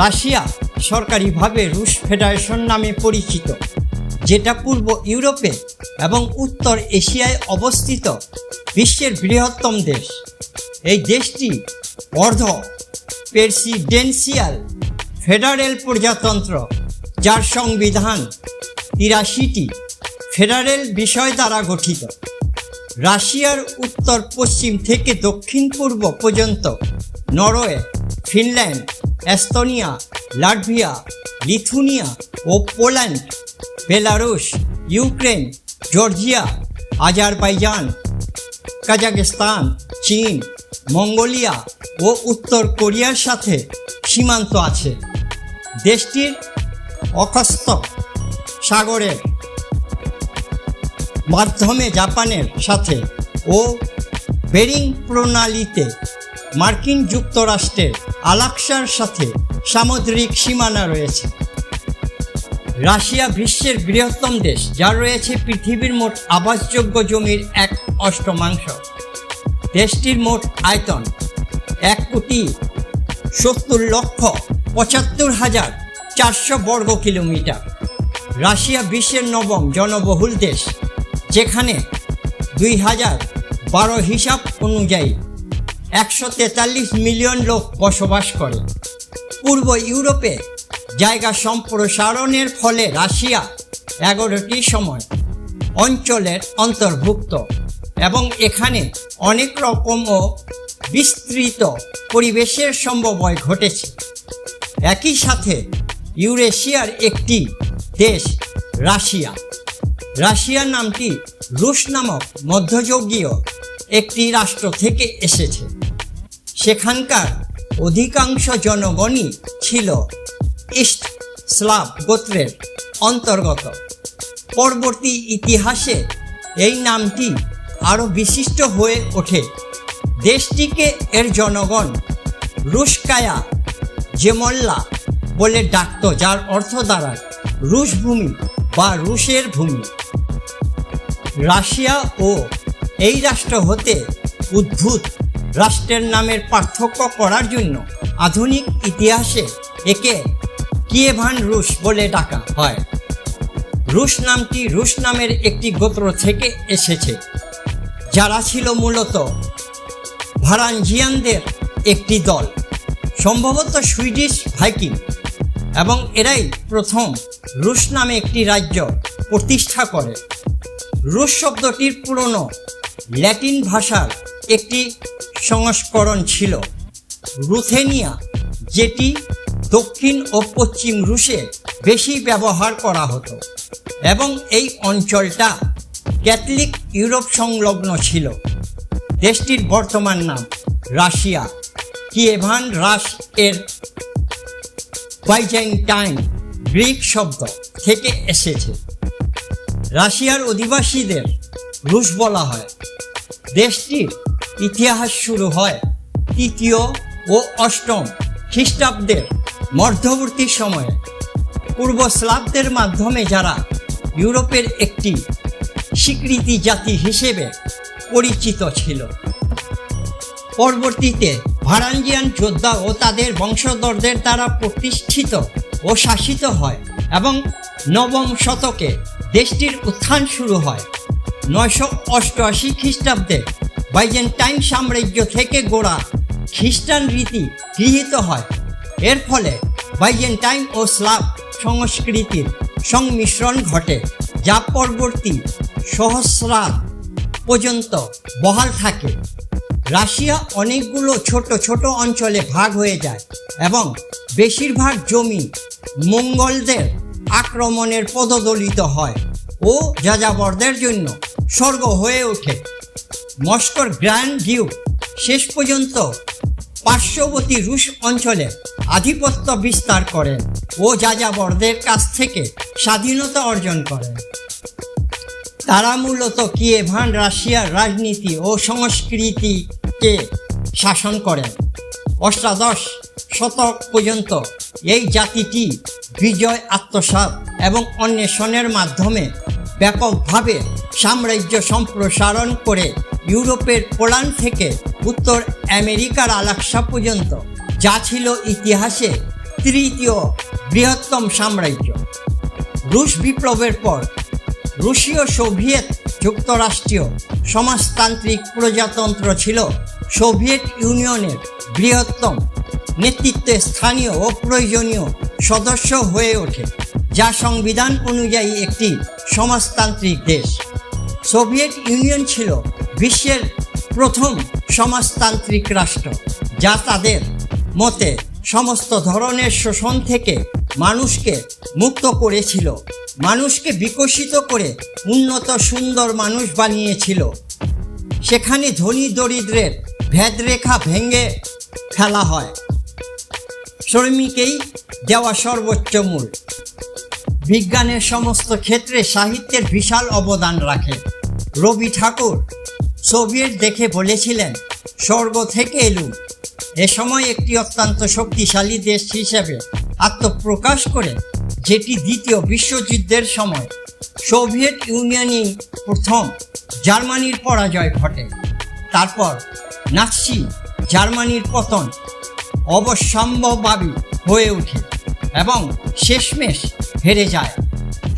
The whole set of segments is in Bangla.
রাশিয়া সরকারিভাবে রুশ ফেডারেশন নামে পরিচিত, যেটা পূর্ব ইউরোপে এবং উত্তর এশিয়ায় অবস্থিত বিশ্বের বৃহত্তম দেশ। এই দেশটি অর্ধ প্রেসিডেন্সিয়াল ফেডারেল প্রজাতন্ত্র, যার সংবিধান তিরাশিটি ফেডারেল বিষয় দ্বারা গঠিত। রাশিয়ার উত্তর পশ্চিম থেকে দক্ষিণ পূর্ব পর্যন্ত Norway, Finland Estonia, Latvia, Lithuania ও Poland, Belarus, Ukraine, Georgia, Azerbaijan Kazakhstan চীন, মঙ্গোলিয়া ও উত্তর কোরিয়ার সাথে সীমান্ত আছে। দেশটির অকস্ত সাগরের মাধ্যমে জাপানের সাথে ও বেরিং প্রণালীতে মার্কিন যুক্তরাষ্ট্রের আলাক্সার সাথে সামুদ্রিক সীমানা রয়েছে। রাশিয়া বিশ্বের বৃহত্তম দেশ, যার রয়েছে পৃথিবীর মোট আবাসযোগ্য জমির এক অষ্টমাংশ। দেশটির মোট আয়তন এক কোটি সত্তর লক্ষ পঁচাত্তর হাজার চারশো বর্গ কিলোমিটার। রাশিয়া বিশ্বের নবম জনবহুল দেশ, যেখানে দুই হাজার বারো হিসাব অনুযায়ী একশো তেতাল্লিশ মিলিয়ন লোক বসবাস করে। পূর্ব ইউরোপে জায়গা সম্প্রসারণের ফলে রাশিয়া এগারোটি সময় অঞ্চলের অন্তর্ভুক্ত এবং এখানে অনেক রকম ও বিস্তৃত পরিবেশের সম্ভবয় ঘটেছে। একই সাথে ইউরেশিয়ার একটি দেশ রাশিয়া। রাশিয়া নামটি রুশ নামক মধ্যযুগীয় একটি রাষ্ট্র থেকে এসেছে। সেখানকার অধিকাংশ জনগণই ছিল ইস্ট স্লাভ গোত্রের অন্তর্গত। পরবর্তী ইতিহাসে এই নামটি আরও বিশিষ্ট হয়ে ওঠে। দেশটিকে এর জনগণ রুশকায়া জেমল্লা বলে ডাকত, যার অর্থ দাঁড়ায় রুশ ভূমি বা রুশের ভূমি। রাশিয়া ও এই রাষ্ট্র হতে উদ্ভূত রাষ্ট্রের নামের পার্থক্য করার জন্য আধুনিক ইতিহাসে একে কিয়েভান রুশ বলে ডাকা হয়। রুশ নামটি রুশ নামের একটি গোত্র থেকে এসেছে, যারা ছিল মূলত ভারাঞ্জিয়ানদের একটি দল, সম্ভবত সুইডিশ ভাইকিং, এবং এরাই প্রথম রুশ নামে একটি রাজ্য প্রতিষ্ঠা করে। রুশ শব্দটির পুরনো ল্যাটিন ভাষার একটি সংস্করণ ছিল। রুথেনিয়া, যেটি দক্ষিণ ও পশ্চিম রুশে বেশি ব্যবহার করা হতো এবং এই অঞ্চলটা ক্যাথলিক ইউরোপ সংলগ্ন ছিল। দেশটির বর্তমান নাম রাশিয়া। কিয়েভান রাস এর বাইজেন্টাইন গ্রিক শব্দ থেকে এসেছে। রাশিয়ার অধিবাসীদের রুশ বলা হয়। দেশটির ইতিহাস শুরু হয় তৃতীয় ও অষ্টম খ্রিস্টাব্দের মধ্যবর্তী সময়ে। পূর্ব স্লাবদের মাধ্যমে যারা ইউরোপের একটি স্বীকৃতি জাতি হিসেবে পরিচিত ছিল। পরবর্তীতে ভারাঞ্জিয়ান যোদ্ধা ও তাদের বংশধরদের দ্বারা প্রতিষ্ঠিত ও শাসিত হয় এবং নবম শতকে দেশটির উত্থান শুরু হয়। নয়শো অষ্টআশি খ্রিস্টাব্দে বাইজেন্টাইন সাম্রাজ্য থেকে গোড়া খ্রিস্টান রীতি গৃহীত হয়। এর ফলে বাইজেন্টাইন ও স্লাভ সংস্কৃতির সংমিশ্রণ ঘটে, যা পরবর্তী সহস্রার পর্যন্ত বহাল থাকে। রাশিয়া অনেকগুলো ছোট ছোট অঞ্চলে ভাগ হয়ে যায় এবং বেশিরভাগ জমি মঙ্গলদের আক্রমণের পদদলিত হয় ও যাযাবরদের জন্য স্বর্গ হয়ে ওঠে। মস্কোর গ্র্যান্ড ডিউক শেষ পর্যন্ত পার্শ্ববর্তী রুশ অঞ্চলে আধিপত্য বিস্তার করেন ও যাযাবরদের কাছ থেকে স্বাধীনতা অর্জন করেন। তারা মূলত কিয়েভান রাশিয়ার রাজনীতি ও সংস্কৃতিকে শাসন করেন। অষ্টাদশ শতক পর্যন্ত এই জাতিটি বিজয়, আত্মসাৎ এবং অন্বেষণের মাধ্যমে ব্যাপকভাবে সাম্রাজ্য সম্প্রসারণ করে ইউরোপের পোল্যান্ড থেকে উত্তর আমেরিকার আলাক্সা পর্যন্ত, যা ছিল ইতিহাসে তৃতীয় বৃহত্তম সাম্রাজ্য। রুশ বিপ্লবের পর, রুশীয় সোভিয়েত যুক্তরাষ্ট্রীয় সমাজতান্ত্রিক প্রজাতন্ত্র ছিল সোভিয়েত ইউনিয়নের বৃহত্তম নেতৃত্বে স্থানীয় ও প্রয়োজনীয় সদস্য হয়ে ওঠে, যা সংবিধান অনুযায়ী একটি সমাজতান্ত্রিক দেশ। সোভিয়েত ইউনিয়ন ছিল বিশ্বের প্রথম সমাজতান্ত্রিক রাষ্ট্র, যা তাদের মতে সমস্ত ধরনের শোষণ থেকে মানুষকে মুক্ত করেছিল, মানুষকে বিকশিত করে উন্নত সুন্দর মানুষ বানিয়েছিল। সেখানে ধনী দরিদ্রের ভেদরেখা ভেঙে ফেলা হয়। শ্রমিকেই দেওয়া সর্বোচ্চ মূল। বিজ্ঞানের সমস্ত ক্ষেত্রে সাহিত্যের বিশাল অবদান রাখে। রবি ঠাকুর সোভিয়েত দেখে বলেছিলেন, স্বর্গ থেকে এলুম। এ সময় একটি অত্যন্ত শক্তিশালী দেশ হিসেবে আত্মপ্রকাশ করে, যেটি দ্বিতীয় বিশ্বযুদ্ধের সময় সোভিয়েত ইউনিয়নই প্রথম জার্মানির পরাজয় ঘটে। তারপর নাৎসি জার্মানির পতন অবশ্যম্ভাবী হয়ে ওঠে এবং শেষমেশ হেরে যায়।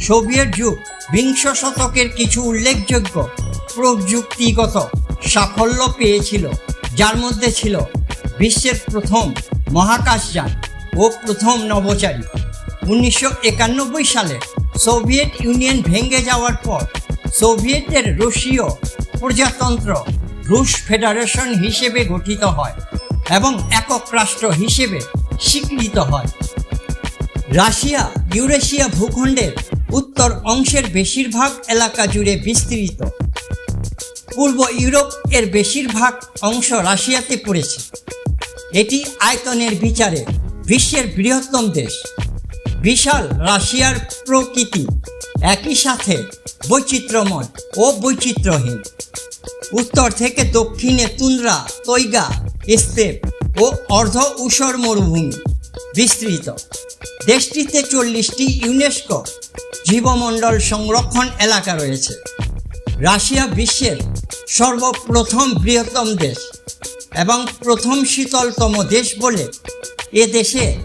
সোভিয়েত যুগ বিংশ শতকের কিছু উল্লেখযোগ্য প্রযুক্তিগত সাফল্য পেয়েছিল, যার মধ্যে ছিল বিশ্বের প্রথম মহাকাশযান ও প্রথম নভোচারী। উনিশশো সালে সোভিয়েত ইউনিয়ন ভেঙে যাওয়ার পর সোভিয়েতের রুশীয় প্রজাতন্ত্র রুশ ফেডারেশন হিসেবে গঠিত হয় এবং একক রাষ্ট্র হিসেবে স্বীকৃত হয়। রাশিয়া ইউরেশিয়া ভূখণ্ডের উত্তর অংশের বেশিরভাগ এলাকা জুড়ে বিস্তৃত। পূর্ব ইউরোপ এর বেশিরভাগ অংশ রাশিয়াতে পড়েছে। এটি আয়তনের বিচারে বিশ্বের বৃহত্তম দেশ। বিশাল রাশিয়ার প্রকৃতি একই সাথে বৈচিত্র্যময় ও বৈচিত্র্যহীন। উত্তর থেকে দক্ষিণে তুন্দ্রা, তৈগা স্টেপ ও অর্ধ ঊষর মরুভূমি বিস্তৃত। দেশটিতে চল্লিশটি ইউনেস্কো জীবমণ্ডল সংরক্ষণ এলাকা রয়েছে। রাশিয়া বিশ্বের সর্বপ্রথম বৃহত্তম দেশ এবং প্রথম শীতলতম দেশ বলে এ দেশে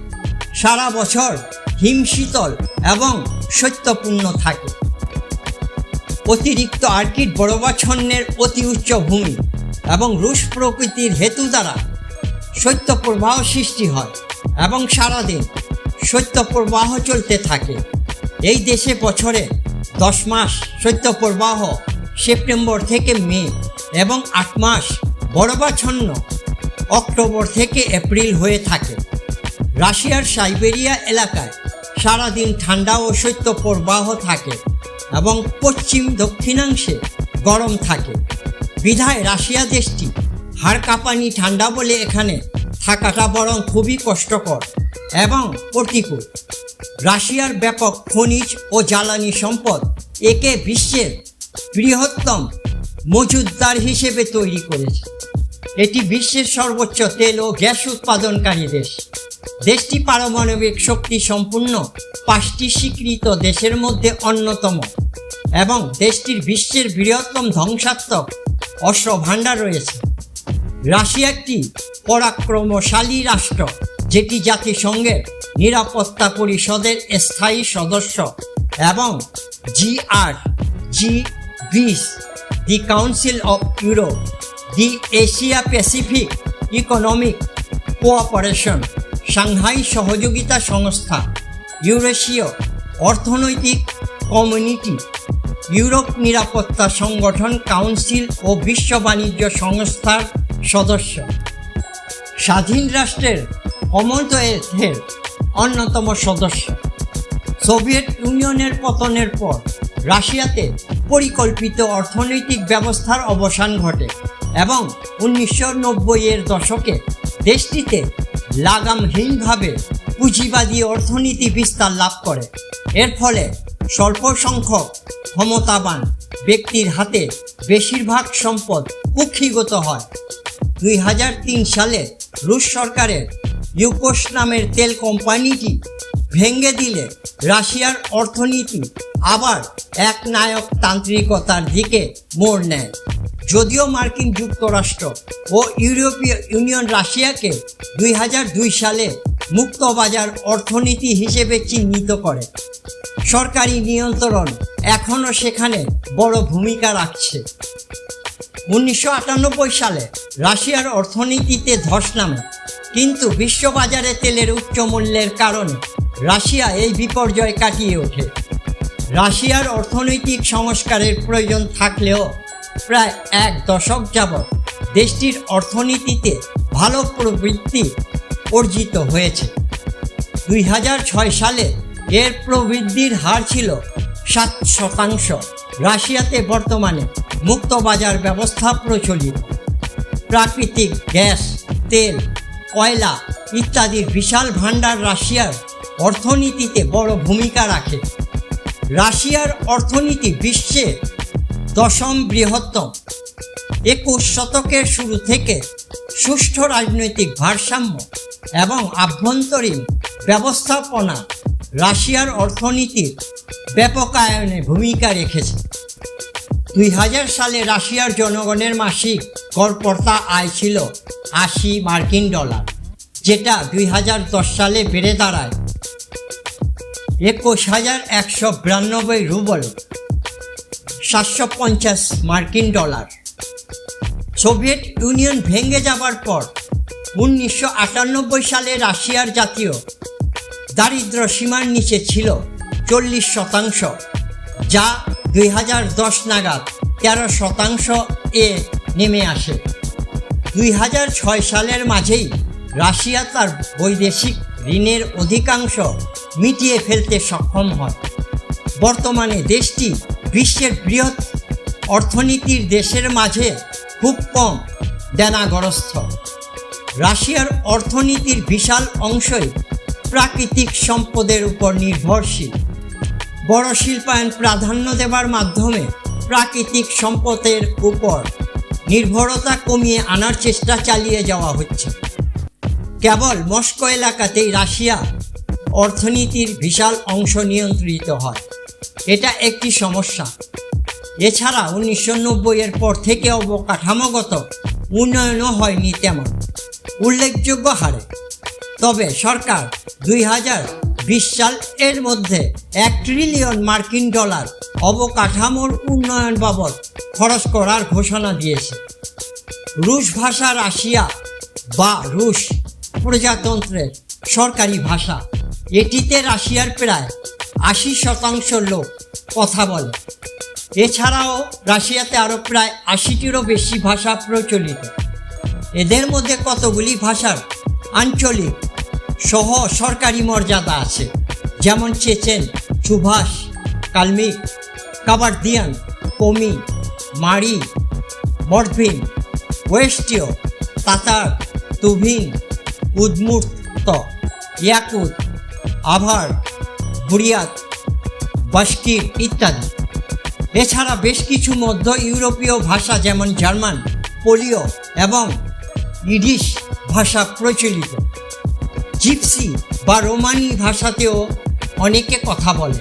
সারা বছর হিম শীতল এবং শৈত্যপূর্ণ থাকে। অতিরিক্ত আর্কিড বড়বাছন্নের অতি উচ্চ ভূমি এবং রুশ প্রকৃতির হেতু দ্বারা শৈত্যপ্রবাহ সৃষ্টি হয় এবং সারাদিন শৈত্যপ্রবাহ চলতে থাকে। এই দেশে বছরে দশ মাস শৈত্যপ্রবাহ সেপ্টেম্বর থেকে মে এবং আট মাস বরফাচ্ছন্ন অক্টোবর থেকে এপ্রিল হয়ে থাকে। রাশিয়ার সাইবেরিয়া এলাকায় সারাদিন ঠান্ডা ও শৈত্যপ্রবাহ থাকে এবং পশ্চিম দক্ষিণাংশে গরম থাকে। বিধায় রাশিয়া দেশটি হাড় কাঁপানি ঠান্ডা বলে এখানে থাকাটা বরং খুবই কষ্টকর এবং প্রতিকূল। রাশিয়ার ব্যাপক খনিজ ও জ্বালানি সম্পদ একে বিশ্বের বৃহত্তম মজুদদার হিসেবে তৈরি করেছে। এটি বিশ্বের সর্বোচ্চ তেল ও গ্যাস উৎপাদনকারী দেশ। দেশটি পারমাণবিক শক্তি সম্পূর্ণ পাঁচটি স্বীকৃত দেশের মধ্যে অন্যতম এবং দেশটির বিশ্বের বৃহত্তম ধ্বংসাত্মক অস্ত্র ভাণ্ডার রয়েছে। রাশিয়া একটি পরাক্রমশালী রাষ্ট্র, যেটি জাতিসংঘের নিরাপত্তা পরিষদের স্থায়ী সদস্য এবং জিআর জি বিশ the Council of Europe, the Asia Pacific Economic Cooperation, Shanghai সহযোগিতা সংস্থা, ইউরেশীয় অর্থনৈতিক কমিউনিটি, ইউরোপ নিরাপত্তা সংগঠন কাউন্সিল ও বিশ্ব বাণিজ্য সংস্থার সদস্য। স্বাধীন রাষ্ট্রের কমনওয়েলথের অন্যতম সদস্য। সোভিয়েত ইউনিয়নের পতনের পর রাশিয়াতে পরিকল্পিত অর্থনৈতিক ব্যবস্থার অবসান ঘটে এবং উনিশশো নব্বইয়ের দশকে দেশটিতে লাগামহীনভাবে পুঁজিবাদী অর্থনীতি বিস্তার লাভ করে। এর ফলে স্বল্প সংখ্যক ক্ষমতাবান ব্যক্তির হাতে বেশিরভাগ সম্পদ কুক্ষিগত হয়। দুই হাজার তিন সালে রুশ সরকারের ইউকোস নামের তেল কোম্পানিটি ভেঙে দিলে রাশিয়ার অর্থনীতি আবার এক নায়ক তান্ত্রিকতার দিকে মোড় নেয়। যদিও মার্কিন যুক্তরাষ্ট্র ও ইউরোপীয় ইউনিয়ন রাশিয়াকে দুই হাজার দুই সালে মুক্তবাজার অর্থনীতি হিসেবে চিহ্নিত করে। সরকারি নিয়ন্ত্রণ এখনও সেখানে বড় ভূমিকা রাখছে। উনিশশো আটানব্বই সালে রাশিয়ার অর্থনীতিতে ধস নামে, কিন্তু বিশ্ববাজারে তেলের উচ্চ মূল্যের কারণে রাশিয়া এই বিপর্যয় কাটিয়ে ওঠে। রাশিয়ার অর্থনৈতিক সংস্কারের প্রয়োজন থাকলেও প্রায় এক দশক যাবৎ দেশটির অর্থনীতিতে ভালো প্রবৃদ্ধি অর্জিত হয়েছে। দুই হাজার ছয় সালে এর প্রবৃদ্ধির হার ছিল সাত শতাংশ। রাশিয়াতে বর্তমানে মুক্ত বাজার ব্যবস্থা প্রচলিত। প্রাকৃতিক গ্যাস, তেল, কয়লা ইত্যাদির বিশাল ভাণ্ডার রাশিয়ার অর্থনীতিতে বড় ভূমিকা রাখে। রাশিয়ার অর্থনীতি বিশ্বে দশম বৃহত্তম। একুশ শতকের শুরু থেকে সুষ্ঠু রাজনৈতিক ভারসাম্য এবং আভ্যন্তরীণ ব্যবস্থাপনা রাশিয়ার অর্থনীতির ব্যাপকায়নে ভূমিকা রেখেছে। দুই হাজার সালে রাশিয়ার জনগণের মাসিক গড়পড়তা আয় ছিল আশি মার্কিন ডলার, যেটা দুই হাজার দশ সালে বেড়ে দাঁড়ায়। একুশ হাজার একশো বিরানব্বই রুবল সাতশো পঞ্চাশ মার্কিন ডলার। সোভিয়েত ইউনিয়ন ভেঙে যাবার পর উনিশশো আটানব্বই সালে রাশিয়ার জাতীয় দারিদ্র সীমার নিচে ছিল চল্লিশ শতাংশ, যা দুই হাজার দশ নাগাদ তেরো শতাংশ এ নেমে আসে। দুই হাজার ছয় সালের মাঝেই রাশিয়া তার বৈদেশিক ঋণের অধিকাংশ মিটিয়ে ফেলতে সক্ষম হয়। বর্তমানে দেশটি বিশ্বের বৃহৎ অর্থনীতির দেশের মাঝে খুব কম দেনাগ্রস্ত রাশিয়ার অর্থনীতির বিশাল অংশই প্রাকৃতিক সম্পদের উপর নির্ভরশীল। বড় শিল্পায়ন প্রাধান্য দেবার মাধ্যমে প্রাকৃতিক সম্পদের উপর নির্ভরতা কমিয়ে আনার চেষ্টা চালিয়ে যাওয়া হচ্ছে। কেবল মস্কো এলাকাতেই রাশিয়া অর্থনীতির বিশাল অংশ নিয়ন্ত্রিত হয়। এটা একটি সমস্যা। এছাড়া উনিশশো নব্বইয়ের পর থেকে অবকাঠামোগত উন্নয়নও হয়নি তেমন। উল্লেখযোগ্য হারে। তবে সরকার দুই হাজার বিশ সাল এর মধ্যে এক ট্রিলিয়ন মার্কিন ডলার অবকাঠামোর উন্নয়ন বাবদ খরচ করার ঘোষণা দিয়েছে। রুশ ভাষা রাশিয়া বা রুশ প্রজাতন্ত্রের সরকারি ভাষা, এটিতে রাশিয়ার প্রায় আশি শতাংশ লোক কথা বলে। এছাড়াও রাশিয়াতে আরও প্রায় আশিটিরও বেশি ভাষা প্রচলিত। এদের মধ্যে কতগুলি ভাষার আঞ্চলিক সহ সরকারি মর্যাদা আছে? যেমন চেচেন, সুভাষ, কালমিক, কাবার্দিয়ান, কমি, মারি মরভিন ওয়েস্টীয় তাতার তুভিন উদ্মূর্ত, ইয়াকুত, আভার বুড়িয়াত বাস্কির ইত্যাদি। এছাড়া বেশ কিছু মধ্য ইউরোপীয় ভাষা যেমন জার্মান, পোলীয় এবং ইডিশ ভাষা প্রচলিত। জিপসি বা রোমানি ভাষাতেও অনেকে কথা বলে।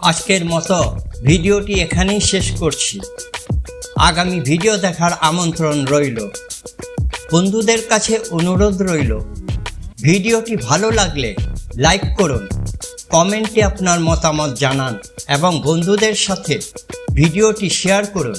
আজকের মতো ভিডিওটি এখানেই শেষ করছি। আগামী ভিডিও দেখার আমন্ত্রণ রইল। বন্ধুদের কাছে অনুরোধ রইল, ভিডিওটি ভালো লাগলে লাইক করুন, কমেন্টে আপনার মতামত জানান এবং বন্ধুদের সাথে ভিডিওটি শেয়ার করুন।